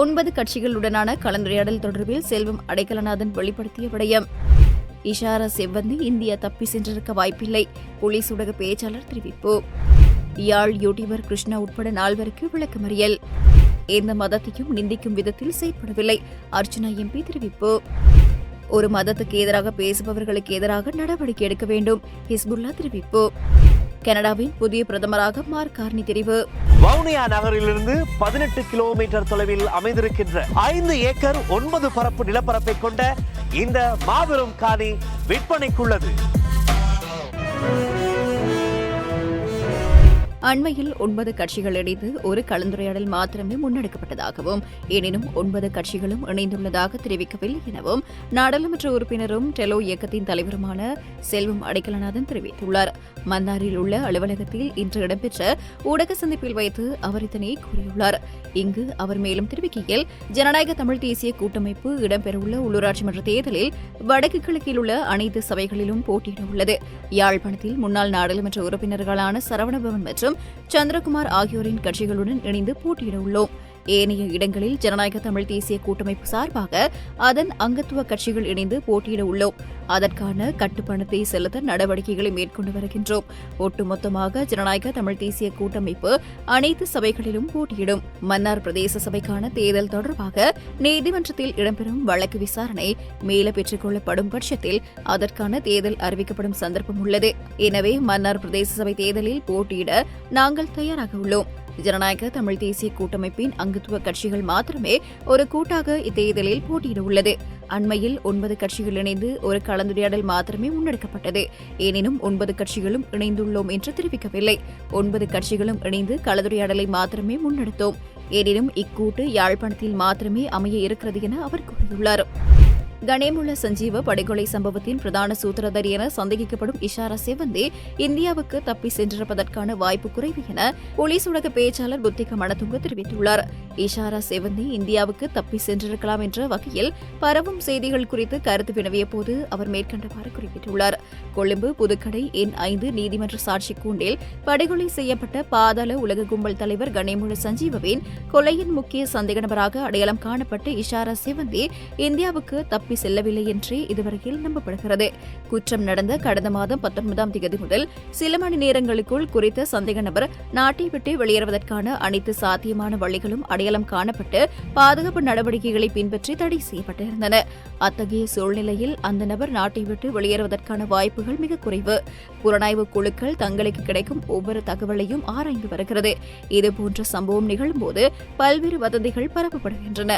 ஒன்பது கட்சிகளுடனான கலந்துரையாடல் தொடர்பில் செல்வம் அடைக்கலநாதன் வெளிப்படுத்திய விடயம். இஷாரா செவ்வந்தி இந்தியா தப்பி சென்றிருக்க வாய்ப்பில்லை போலீஸ் ஊடக பேச்சாளர் தெரிவிப்பு. யாழ் யூடியூபர் கிருஷ்ணா உட்பட நால்வருக்கு விளக்கமறியல். எந்த மதத்தையும் நிந்திக்கும் விதத்தில் செயற்படவில்லை அர்ச்சனா எம்பி தெரிவிப்பு. ஒரு மதத்துக்கு எதிராக பேசுபவர்களுக்கு எதிராக நடவடிக்கை எடுக்க வேண்டும் ஹிஸ்புல்லா தெரிவிப்பு. கனடாவின் புதிய பிரதமராக மார்க் கார்னி தெரிவு. வவுனியா நகரிலிருந்து பதினெட்டு கிலோமீட்டர் தொலைவில் அமைந்திருக்கின்ற ஐந்து ஏக்கர் ஒன்பது பரப்பு நிலப்பரப்பை கொண்ட இந்த மாபெரும் காணி விற்பனைக்குள்ளது. அண்மையில் ஒன்பது கட்சிகள் இணைந்து ஒரு கலந்துரையாடல் மாத்திரமே முன்னெடுக்கப்பட்டதாகவும் எனினும் ஒன்பது கட்சிகளும் இணைந்துள்ளதாக தெரிவிக்கவில்லை எனவும் நாடாளுமன்ற உறுப்பினரும் டெலோ இயக்கத்தின் தலைவருமான செல்வம் அடைக்கலநாதன் தெரிவித்துள்ளார். மன்னாரில் உள்ள அலுவலகத்தில் இன்று இடம்பெற்ற ஊடக சந்திப்பில் வைத்து அவர் இதனை கூறியுள்ளார். இங்கு அவர் மேலும் தெரிவிக்கையில் ஜனநாயக தமிழ் தேசிய கூட்டமைப்பு இடம்பெறவுள்ள உள்ளூராட்சி மன்ற தேர்தலில் வடக்கு கிழக்கில் உள்ள அனைத்து சபைகளிலும் போட்டியிட உள்ளது யாழ்ப்பாணத்தில் முன்னாள் நாடாளுமன்ற உறுப்பினர்களான சரவணபவன் மற்றும் சந்திரகுமார் ஆகியோரின் கட்சிகளுடன் இணைந்து போட்டியிட உள்ளோம் ஏனைய இடங்களில் ஜனநாயக தமிழ் தேசிய கூட்டமைப்பு சார்பாக அதன் அங்கத்துவ கட்சிகள் இணைந்து போட்டியிட உள்ளோம். அதற்கான கட்டுப்பணத்தை செலுத்த நடவடிக்கைகளை மேற்கொண்டு வருகின்றோம். ஒட்டுமொத்தமாக ஜனநாயக தமிழ் தேசிய கூட்டமைப்பு அனைத்து சபைகளிலும் போட்டியிடும். மன்னார் பிரதேச சபைக்கான தேர்தல் தொடர்பாக நீதிமன்றத்தில் இடம்பெறும் வழக்கு விசாரணை மேல பெற்றுக் கொள்ளப்படும் பட்சத்தில் அதற்கான தேர்தல் அறிவிக்கப்படும் சந்தர்ப்பம் உள்ளது. எனவே மன்னார் பிரதேச சபை தேர்தலில் போட்டியிட நாங்கள் தயாராக உள்ளோம். ஜனநாயக தமிழ் தேசிய கூட்டமைப்பின் அங்கத்துவ கட்சிகள் மாத்திரமே ஒரு கூட்டாக இத்தேர்தலில் போட்டியிட உள்ளது. அண்மையில் ஒன்பது கட்சிகள் இணைந்து ஒரு கலந்துரையாடல் மாத்திரமே முன்னெடுக்கப்பட்டது. எனினும் ஒன்பது கட்சிகளும் இணைந்துள்ளோம் என்று தெரிவிக்கவில்லை. ஒன்பது கட்சிகளும் இணைந்து கலந்துரையாடலை மாத்திரமே முன்னெடுத்தோம். எனினும் இக்கூட்டு யாழ்ப்பாணத்தில் மாத்திரமே அமைய இருக்கிறது என அவர் கூறியுள்ளார். கணேமுள்ள சஞ்சீவ படுகொலை சம்பவத்தின் பிரதான சூத்திரதர் என சந்தேகிக்கப்படும் இஷாரா செவந்தி இந்தியாவுக்கு தப்பி சென்றிருப்பதற்கான வாய்ப்பு குறைவு என போலீஸ் ஊடக பேச்சாளர் புத்திக மணதுங்க தெரிவித்துள்ளார். இஷாரா செவந்தி இந்தியாவுக்கு தப்பி சென்றிருக்கலாம் என்ற வகையில் பரவும் செய்திகள் குறித்து கருத்து வினவிய போது அவர் மேற்கண்டவாறு குறிப்பிட்டுள்ளார். கொழும்பு புதுக்கடை எண் ஐந்து நீதிமன்ற சாட்சி கூண்டில் படுகொலை செய்யப்பட்ட பாதாள உலக கும்பல் தலைவர் கணேமுழு சஞ்சீவவின் கொலையின் முக்கிய சந்தேக நபராக அடையாளம் காணப்பட்ட இஷாரா சிவந்தி இந்தியாவுக்கு தப்பி தப்பி செல்லவில்லை என்றே இதுவரையில் நம்பப்படுகிறது. குற்றம் நடந்த கடந்த மாதம் பத்தொன்பதாம் தேதி முதல் சில மணி நேரங்களுக்குள் குறித்த சந்தேக நபர் நாட்டை விட்டு வெளியேறுவதற்கான அனைத்து சாத்தியமான வழிகளும் அடையாளம் காணப்பட்டு பாதுகாப்பு நடவடிக்கைகளை பின்பற்றி தடை செய்யப்பட்டிருந்தன. அத்தகைய சூழ்நிலையில் அந்த நபர் நாட்டை விட்டு வெளியேறுவதற்கான வாய்ப்புகள் மிக குறைவு. புலனாய்வு குழுக்கள் தங்களுக்கு கிடைக்கும் ஒவ்வொரு தகவலையும் ஆராய்ந்து வருகிறது. இதுபோன்ற சம்பவம் நிகழும்போது பல்வேறு வதந்திகள் பரப்பப்படுகின்றன.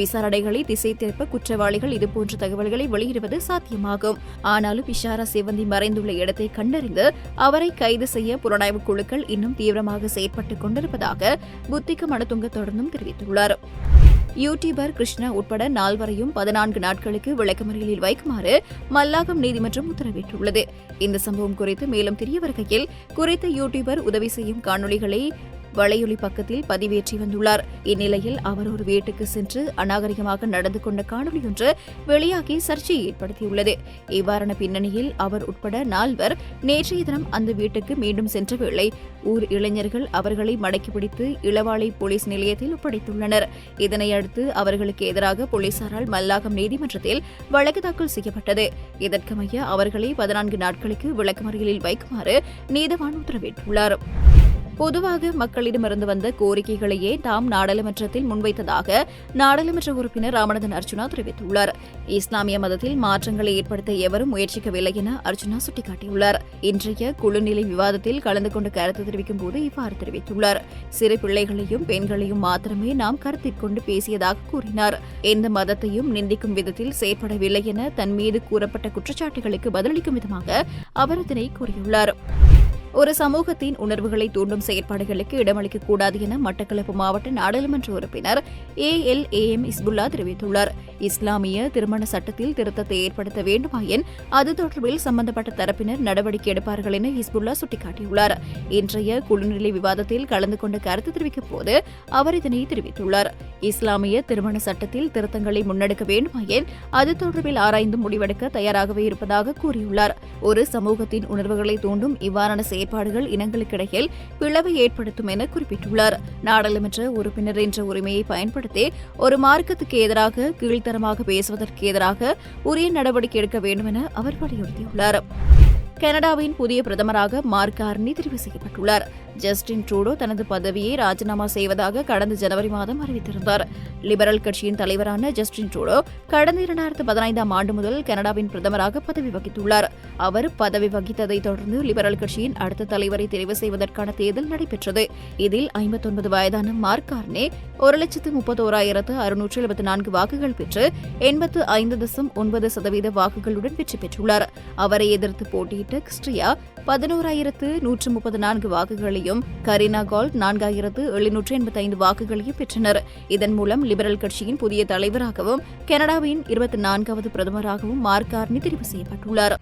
விசாரணைகளை திசை திருப்ப குற்றவாளிகள் இது போன்ற தகவல்களை வெளியிடுவது சாத்தியமாகும். ஆனாலும் இஷாரா சிவந்தி மறைந்துள்ள இடத்தை கண்டறிந்து அவரை கைது செய்ய புலனாய்வு குழுக்கள் இன்னும் தீவிரமாக செயற்பட்டுக் கொண்டிருப்பதாக புத்திக மனதுங்க தொடர்ந்தும் தெரிவித்துள்ளார். யூடியூபர் கிருஷ்ணா உட்பட நால்வரையும் பதினான்கு நாட்களுக்கு விளக்கமறியலில் வைக்குமாறு மல்லாகம் நீதிமன்றம் உத்தரவிட்டுள்ளது. இந்த சம்பவம் குறித்து மேலும் தெரிய வருகையில் குறித்த யூடியூபர் உதவி செய்யும் காணொலிகளை வலையொலி பக்கத்தில் பதிவேற்றி வந்துள்ளார். இந்நிலையில் அவர் ஒரு வீட்டுக்கு சென்று அநாகரிகமாக நடந்து கொண்ட காணொலி ஒன்று வெளியாகி சர்ச்சையை ஏற்படுத்தியுள்ளது. இவ்வாறான பின்னணியில் அவர் உட்பட நால்வர் நேற்றைய தினம் அந்த வீட்டுக்கு மீண்டும் சென்ற வேளை ஊர் இளைஞர்கள் அவர்களை மடக்கி பிடித்து இளவாலை போலீஸ் நிலையத்தில் ஒப்படைத்துள்ளனர். இதனையடுத்து அவர்களுக்கு எதிராக போலீசாரால் மல்லாகம் நீதிமன்றத்தில் வழக்கு தாக்கல் செய்யப்பட்டது. இதற்கமைய அவர்களை பதினான்கு நாட்களுக்கு விளக்கமறியலில் வைக்குமாறு நீதவான் உத்தரவிட்டுள்ளார். பொதுவாக மக்களிடமிருந்து வந்த கோரிக்கைகளையே தாம் நாடாளுமன்றத்தில் முன்வைத்ததாக நாடாளுமன்ற உறுப்பினர் ராமநாதன் அர்ஜுனா தெரிவித்துள்ளார். இஸ்லாமிய மதத்தில் மாற்றங்களை ஏற்படுத்த எவரும் முயற்சிக்கவில்லை என அர்ஜுனா சுட்டிக்காட்டியுள்ளார். இன்றைய குழுநிலை விவாதத்தில் கலந்து கொண்டு கருத்து தெரிவிக்கும் போது இவ்வாறு தெரிவித்துள்ளார். சிறு பிள்ளைகளையும் பெண்களையும் மாத்திரமே நாம் கருத்திற்கொண்டு பேசியதாக கூறினார். எந்த மதத்தையும் நிந்திக்கும் விதத்தில் செயற்படவில்லை என தன் மீது கூறப்பட்ட குற்றச்சாட்டுகளுக்கு பதிலளிக்கும் விதமாக அவர் இதனை கூறியுள்ளார். ஒரு சமூகத்தின் உணர்வுகளை தூண்டும் செயற்பாடுகளுக்கு இடமளிக்கக் கூடாது என மட்டக்களப்பு மாவட்ட நாடாளுமன்ற உறுப்பினர் A L A M Hizbullah தெரிவித்துள்ளார். இஸ்லாமிய திருமண சட்டத்தில் திருத்தத்தை ஏற்படுத்த வேண்டுமாயின் அது தொடர்பில் சம்பந்தப்பட்ட தரப்பினர் நடவடிக்கை எடுப்பார்கள் என ஹிஸ்புல்லா சுட்டிக்காட்டியுள்ளார். இன்றைய குழுநிலை விவாதத்தில் கலந்து கொண்ட கருத்து தெரிவிக்கும் போது அவர் இதனை தெரிவித்துள்ளார். இஸ்லாமிய திருமண சட்டத்தில் திருத்தங்களை முன்னெடுக்க வேண்டுமாயின் அது தொடர்பில் ஆராய்ந்து முடிவெடுக்க தயாராகவே இருப்பதாக கூறியுள்ளார். ஒரு சமூகத்தின் உணர்வுகளை தூண்டும் இவ்வாறான செயல் செயற்பாடுகள் இனங்களுக்கிடையில் பிளவை ஏற்படுத்தும் என குறிப்பிட்டுள்ளார். நாடாளுமன்ற உறுப்பினர் என்ற உரிமையை பயன்படுத்தி ஒரு மார்க்கத்துக்கு எதிராக கீழ்த்தரமாக பேசுவதற்கு எதிராக உரிய நடவடிக்கை எடுக்க வேண்டும் என அவர் வலியுறுத்தியுள்ளார். கனடாவின் புதிய பிரதமராக மார்க் கார்னி தெரிவு செய்யப்பட்டுள்ளார். ஜஸ்டின் ட்ரூடோ தனது பதவியை ராஜினாமா செய்வதாக கடந்த ஜனவரி மாதம் அறிவித்திருந்தார். லிபரல் கட்சியின் தலைவரான ஜஸ்டின் ட்ரூடோ கடந்த இரண்டாயிரத்து பதினைந்தாம் ஆண்டு முதல் கனடாவின் பிரதமராக பதவி வகித்துள்ளார். அவர் பதவி வகித்ததைத் தொடர்ந்து லிபரல் கட்சியின் அடுத்த தலைவரை தெரிவு செய்வதற்கான தேர்தல் நடைபெற்றது. இதில் ஐம்பத்தொன்பது வயதான மார்க் கார்னே ஒரு லட்சத்து முப்பத்தோராயிரத்து அறுநூற்று எழுபத்தி நான்கு வாக்குகள் பெற்று எண்பத்து ஐந்து தசம் ஒன்பது சதவீத வாக்குகளுடன் வெற்றி பெற்றுள்ளார். அவரை எதிர்த்து போட்டியிட்ட கிஸ்ட்ரியா பதினோராயிரத்து நூற்று முப்பது நான்கு வாக்குகளை வாக்குகளையும் கரீனா கால்ட் நான்காயிரத்து எழுநூற்று எண்பத்தி ஐந்து வாக்குகளையும் பெற்றனர். இதன் மூலம் லிபரல் கட்சியின் புதிய தலைவராகவும் கனடாவின் இருபத்தி நான்காவது பிரதமராகவும் மார்க் கார்னி தெரிவு செய்யப்பட்டுள்ளார்.